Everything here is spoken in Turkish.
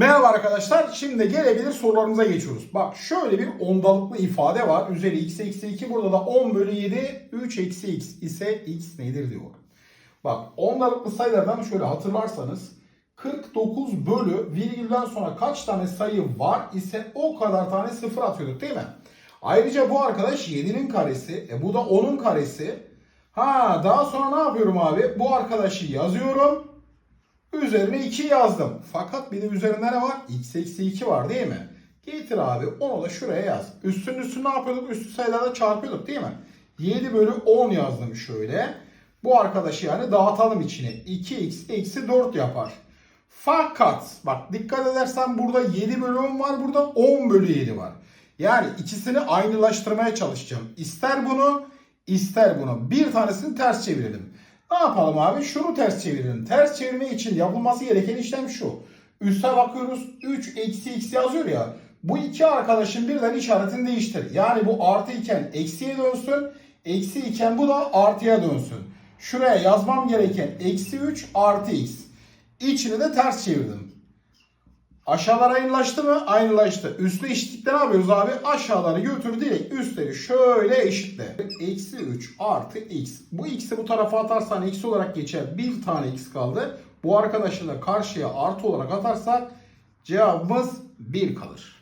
Merhaba arkadaşlar. Şimdi gelebilir sorularımıza geçiyoruz. Bak şöyle bir ondalıklı ifade var. Üzeri x eksi 2. Burada da 10 bölü 7 3 eksi x ise x nedir diyor. Bak ondalıklı sayılardan şöyle hatırlarsanız 49 bölü virgülden sonra kaç tane sayı var ise o kadar tane sıfır atıyorduk değil mi? Ayrıca bu arkadaş 7'nin karesi. E bu da 10'un karesi. Ha daha sonra ne yapıyorum abi? Bu arkadaşı yazıyorum. Üzerine 2 yazdım. Fakat bir de üzerinde ne var? x eksi 2 var değil mi? Getir abi onu da şuraya yaz. Üstün üstü ne yapıyorduk? Üstü sayılarla çarpıyorduk değil mi? 7 bölü 10 yazdım şöyle. Bu arkadaşı yani dağıtalım içine. 2x eksi 4 yapar. Fakat bak dikkat edersen burada 7 bölü 10 var. Burada 10 bölü 7 var. Yani ikisini aynılaştırmaya çalışacağım. İster bunu ister bunu. Bir tanesini ters çevirelim. Ne yapalım abi? Şunu ters çevirelim. Ters çevirme için yapılması gereken işlem şu. Üste bakıyoruz 3 eksi x yazıyor ya. Bu iki arkadaşın birden işaretini değiştir. Yani bu artı iken eksiye dönsün. Eksi iken bu da artıya dönsün. Şuraya yazmam gereken eksi 3 artı x. İçini de ters çevirdim. Aşağılar aynılaştı mı? Aynılaştı. Üstü eşitlikte ne yapıyoruz abi? Aşağıları götür direkt üstleri şöyle eşitle. Eksi 3 artı x. Bu x'i bu tarafa atarsan eksi olarak geçer. Bir tane x kaldı. Bu arkadaşı da karşıya artı olarak atarsak cevabımız 1 kalır.